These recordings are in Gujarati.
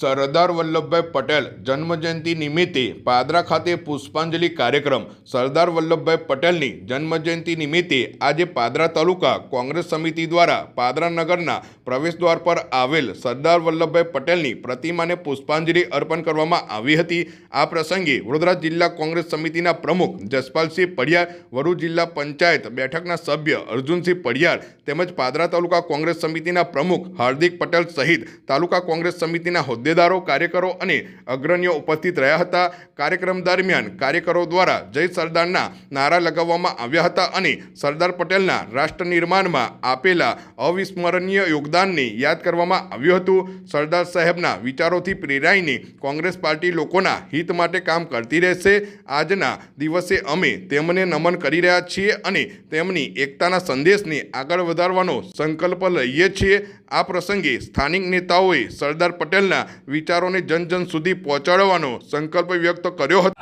સરદાર વલ્લભભાઈ પટેલ જન્મજયંતિ નિમિત્તે પાદરા ખાતે પુષ્પાંજલિ કાર્યક્રમ. સરદાર વલ્લભભાઈ પટેલની જન્મજયંતિ નિમિત્તે આજે પાદરા તાલુકા કોંગ્રેસ સમિતિ દ્વારા પાદરા નગરના પ્રવેશદ્વાર પર આવેલ સરદાર વલ્લભભાઈ પટેલની પ્રતિમાને પુષ્પાંજલિ અર્પણ કરવામાં આવી હતી. આ પ્રસંગે વડોદરા જિલ્લા કોંગ્રેસ સમિતિના પ્રમુખ જસપાલસિંહ પડિયાર વરુ જિલ્લા પંચાયત બેઠકના સભ્ય અર્જુનસિંહ પડિયાર તેમજ પાદરા તાલુકા કોંગ્રેસ સમિતિના પ્રમુખ હાર્દિક પટેલ સહિત તાલુકા કોંગ્રેસ સમિતિના હોદ્દેદારો, કાર્યકરો અને અગ્રણીઓ ઉપસ્થિત રહ્યા હતા. કાર્યક્રમ દરમિયાન કાર્યકરો દ્વારા જય સરદારના નારા લગાવવામાં આવ્યા હતા અને સરદાર પટેલના રાષ્ટ્ર નિર્માણમાં આપેલા અવિસ્મરણીય યોગદાનને યાદ કરવામાં આવ્યું હતું. સરદાર સાહેબના વિચારોથી પ્રેરાઈને કોંગ્રેસ પાર્ટી લોકોના હિત માટે કામ કરતી રહેશે. આજના દિવસે અમે તેમને નમન કરી રહ્યા છીએ અને તેમની એકતાના સંદેશને આગળ વધારવાનો સંકલ્પ લઈએ છીએ. આ પ્રસંગે સ્થાનિક નેતાઓએ સરદાર પટેલના વિચારોને જન જન સુધી પહોંચાડવાનો સંકલ્પ વ્યક્ત કર્યો હતો.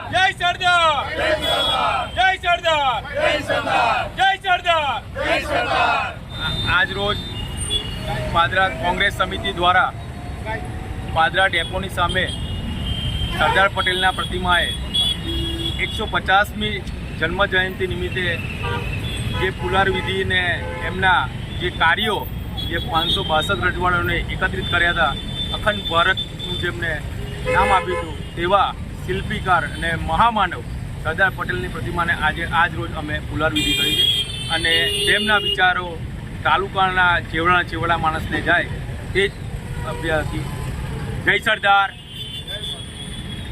આજ રોજ પાદરા કોંગ્રેસ સમિતિ દ્વારા પાદરા ડેપોની સામે સરદાર પટેલના પ્રતિમાએ એકસો પચાસમી જન્મ જયંતિ નિમિત્તે જે પુલાર વિધિને એમના જે કાર્યો જે પાંચસો બાસઠ રજવાડાઓને એકત્રિત કર્યા હતા અખંડ ભારતનું જેમને નામ આપ્યું હતું, તેવા શિલ્પીકાર અને મહામાનવ સરદાર પટેલની પ્રતિમાને આજે આજ રોજ અમે પુલાર વિધિ કરી છે. અને તેમના વિચારો તાલુકાના ચેવડા ચેવડા માણસને જાય તે જ અભ્યાસી જય સરદાર